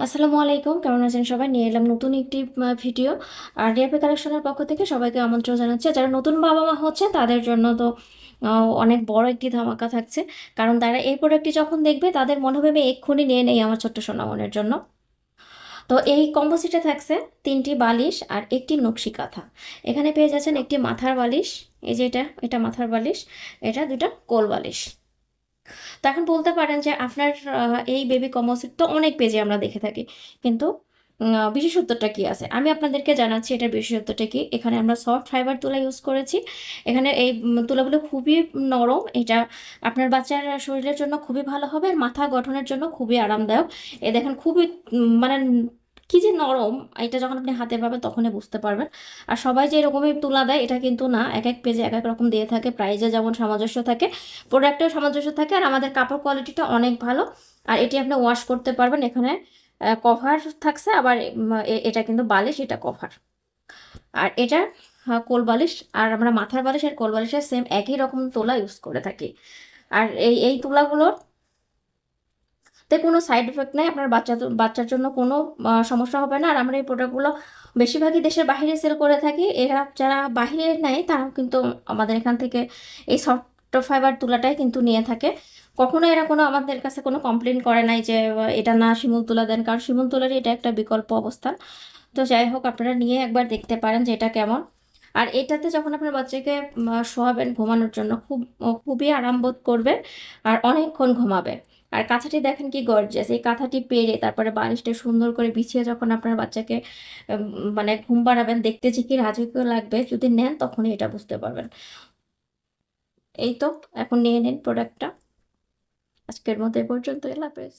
আসসালামু আলাইকুম, কেমন আছেন সবাই? নিয়ে এলাম নতুন একটি ভিডিও। আর ডিআরপি কালেকশনের পক্ষ থেকে সবাইকে আমন্ত্রণ জানাচ্ছি। যারা নতুন বাবা মা হচ্ছে তাদের জন্য তো অনেক বড় একটি ধামাকা থাকছে। কারণ তারা এই প্রোডাক্টটি যখন দেখবে, তাদের মনে হবে এক্ষুনি নিয়ে নেই আমার ছোট্ট সোনামনের জন্য। তো এই কম্বো সেটে থাকছে তিনটি বালিশ আর একটি নকশি কাঁথা। এখানে পেয়ে যাচ্ছেন একটি মাথার বালিশ। এই যে এটা এটা মাথার বালিশ, এটা দুটা কোল বালিশ। তো এখন বলতে পারেন যে আপনার এই বেবি কম্বোসেট তো অনেক পেজে আমরা দেখে থাকি। কিন্তু বিশেষত্বটা কি আছে? আমি আপনাদেরকে জানাচ্ছি এটার বিশেষত্বটা কি। এখানে আমরা সফট ফাইবার তুলা ইউজ করেছি। এখানে এই তুলাগুলো খুবই নরম। এটা আপনার বাচ্চার শরীরের জন্য খুবই ভালো হবে আর মাথা গঠনের জন্য খুবই আরামদায়ক। এ দেখেন খুবই মানে কি যে নরম, এটা যখন আপনি হাতে পাবেন তখনই বুঝতে পারবেন। আর সবাই যে এরকমই তুলা দেয়, এটা কিন্তু না এক এক পেজে এক এক রকম দিয়ে থাকে প্রাইজে যেমন সামঞ্জস্য থাকে প্রোডাক্টেও সামঞ্জস্য থাকে, আর আমাদের কাপড় কোয়ালিটিটা অনেক ভালো। আর এটি আপনি ওয়াশ করতে পারবেন, এখানে কভার থাকছে, আবার এটা কিন্তু বালিশ, এটা কভার আর এটা কোল বালিশ, আর আমরা মাথার বালিশ আর কোল বালিশের সেম একই রকম তোলা ইউজ করে থাকি। আর এই এই তুলাগুলোর তে কোনো সাইড এফেক্ট নেই, আপনার বাচ্চা বাচ্চার জন্য কোনো সমস্যা হবে না। আর আমরা এই প্রোডাক্টগুলো বেশিরভাগই দেশের বাইরে সেল করে থাকি। এরা যারা বাইরে নেয়, তারাও কিন্তু আমাদের এখান থেকে এই সফট ফাইবার তুলাটাই কিন্তু নিয়ে থাকে। কখনো এরা কোনো আমাদের কাছে কোনো কমপ্লেন করে নাই যে এটা না শিমুল তুলা দেন, কারণ শিমুল তুলারই এটা একটা বিকল্প অবস্থান। তো যাই হোক, আপনারা নিয়ে একবার দেখতে পারেন যে এটা কেমন। আর এটাতে যখন আপনার বাচ্চাকে শোয়াবেন ঘুমানোর জন্য, খুব খুবই আরাম বোধ করবে, আর অনেকক্ষণ ঘুমাবে। আর কাঁথাটি দেখেন কি গর্জিয়াস এই কাঁথাটি পেরে তারপরে বালিশটা সুন্দর করে বিছিয়ে যখন আপনার বাচ্চাকে মানে ঘুম বাড়াবেন দেখতে যে কি রাজকীয় লাগবে, যদি নেন তখনই এটা বুঝতে পারবেন। এই তো, এখন নিয়ে নিন প্রোডাক্টটা আজকের মতো এ পর্যন্ত এলাপেস